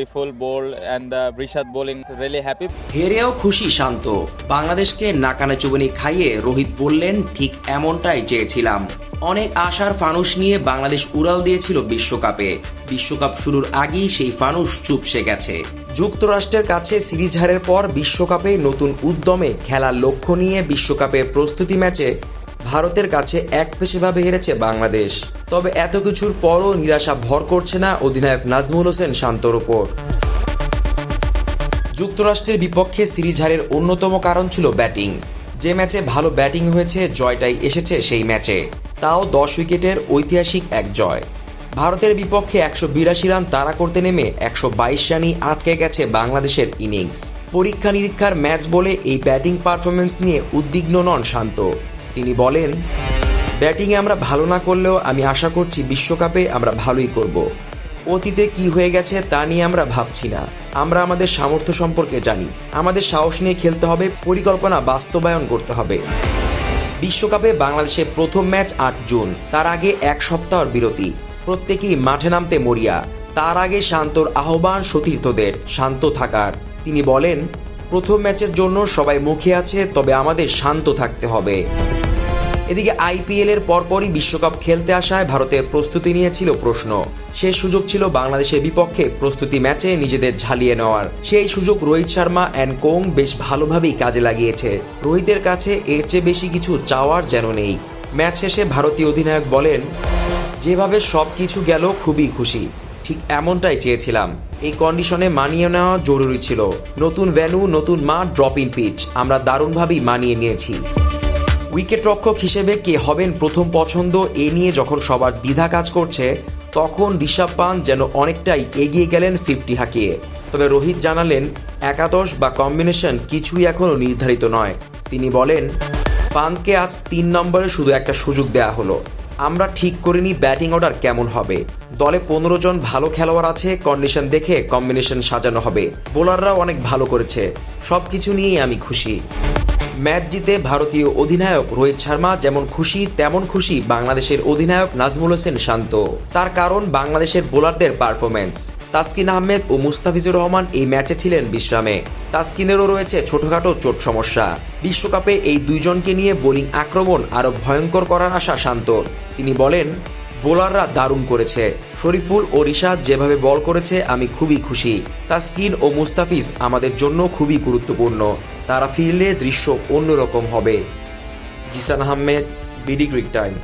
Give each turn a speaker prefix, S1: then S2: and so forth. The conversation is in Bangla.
S1: And the Rishad bowling, really
S2: হেরেও খুশি শান্ত। বাংলাদেশকে নাকানে চুবনি খাইয়ে রোহিত বললেন, ঠিক এমনটাই চেয়েছিলাম। অনেক আশার ফানুস নিয়ে বাংলাদেশ উড়াল দিয়েছিল বিশ্বকাপে। বিশ্বকাপ শুরুর আগেই সেই ফানুস চুপসে গেছে। যুক্তরাষ্ট্রের কাছে সিরিজ হারের পর বিশ্বকাপে নতুন উদ্যমে খেলার লক্ষ্য নিয়ে বিশ্বকাপের প্রস্তুতি ম্যাচে ভারতের কাছে এক পেশেভাবে হেরেছে বাংলাদেশ। তবে এত কিছুর পরও নিরাশা ভর করছে না অধিনায়ক নাজমুল হোসেন শান্তর ওপর যুক্তরাষ্ট্রের বিপক্ষে সিরিজ হারের অন্যতম কারণ ছিল ব্যাটিং। যে ম্যাচে ভালো ব্যাটিং হয়েছে, জয়টাই এসেছে সেই ম্যাচে। তাও দশ উইকেটের ঐতিহাসিক এক জয়। ভারতের বিপক্ষে একশো বিরাশি রান তাড়া করতে নেমে একশো বাইশ রানই আটকে গেছে বাংলাদেশের ইনিংস। পরীক্ষা নিরীক্ষার ম্যাচ বলে এই ব্যাটিং পারফরমেন্স নিয়ে উদ্বিগ্ন নন শান্ত। তিনি বলেন ব্যাটিংয়ে আমরা ভালো না করলেও আমি আশা করছি বিশ্বকাপে আমরা ভালোই করব। অতীতে কি হয়ে গেছে তা নিয়ে আমরা ভাবছি না। আমরা আমাদের সামর্থ্য সম্পর্কে জানি। আমাদের সাহস নিয়ে খেলতে হবে, পরিকল্পনা বাস্তবায়ন করতে হবে। বিশ্বকাপে বাংলাদেশের প্রথম ম্যাচ আট জুন। তার আগে এক সপ্তাহর বিরতি। প্রত্যেকেই মাঠে নামতে মরিয়া। তার আগে শান্তর আহ্বান সতীর্থদের, শান্ত থাকার। তিনি বলেন, প্রথম ম্যাচের জন্য সবাই মুখে আছে, তবে আমাদের শান্ত থাকতে হবে। এদিকে আইপিএল এর পরপরই বিশ্বকাপ খেলতে আসায় ভারতের প্রস্তুতি নিয়েছিল প্রশ্ন। শেষ সুযোগ ছিল বাংলাদেশের বিপক্ষে প্রস্তুতি ম্যাচে নিজেদের ঝালিয়ে নেওয়ার। সেই সুযোগ রোহিত শর্মা অ্যান্ড কোং বেশ ভালোভাবেই কাজে লাগিয়েছে। রোহিতের কাছে এর চেয়ে বেশি কিছু চাওয়ার যেন নেই। ম্যাচ শেষে ভারতীয় অধিনায়ক বলেন, যেভাবে সব কিছু গেল, খুবই খুশি। ঠিক এমনটাই চেয়েছিলাম। এই কন্ডিশনে মানিয়ে নেওয়া জরুরি ছিল। নতুন ভ্যানু নতুন মাঠ ড্রপ ইন পিচ আমরা দারুণভাবেই মানিয়ে নিয়েছি। উইকেট রক্ষক হিসেবে কে হবেন প্রথম পছন্দ এ নিয়ে যখন সবার দ্বিধা কাজ করছে, তখন ঋষভ পান যেন অনেকটাই এগিয়ে গেলেন ফিফটি হাঁকিয়ে। তবে রোহিত জানালেন, একাদশ বা কম্বিনেশন কিছুই এখনও নির্ধারিত নয়। তিনি বলেন পানকে আজ তিন নম্বরে শুধু একটা সুযোগ দেয়া হলো। আমরা ঠিক করিনি ব্যাটিং অর্ডার কেমন হবে। দলে পনেরো জন ভালো খেলোয়াড় আছে, কন্ডিশন দেখে কম্বিনেশন সাজানো হবে। বোলাররাও অনেক ভালো করেছে। সব কিছু নিয়েই আমি খুশি। ম্যাচ জিতে ভারতীয় অধিনায়ক রোহিত শর্মা যেমন খুশি, তেমন খুশি বাংলাদেশের অধিনায়ক নাজমুল হোসেন শান্ত। তার কারণ বাংলাদেশের বোলারদের পারফরমেন্স তাসকিন আহমেদ ও মুস্তাফিজুর রহমান এই ম্যাচে ছিলেন বিশ্রামে। তাসকিনেরও রয়েছে ছোটখাটো চোট সমস্যা। বিশ্বকাপে এই দুইজনকে নিয়ে বোলিং আক্রমণ আরও ভয়ঙ্কর করার আশা শান্তর। তিনি বলেন বোলাররা দারুণ করেছে। শরীফুল ও রিশাদ যেভাবে বল করেছে, আমি খুবই খুশি। তাসকিন ও মুস্তাফিজ আমাদের জন্য খুবই গুরুত্বপূর্ণ। তারা ফিরলে দৃশ্য অন্যরকম হবে। Jisan Ahmed, BD Crick Time.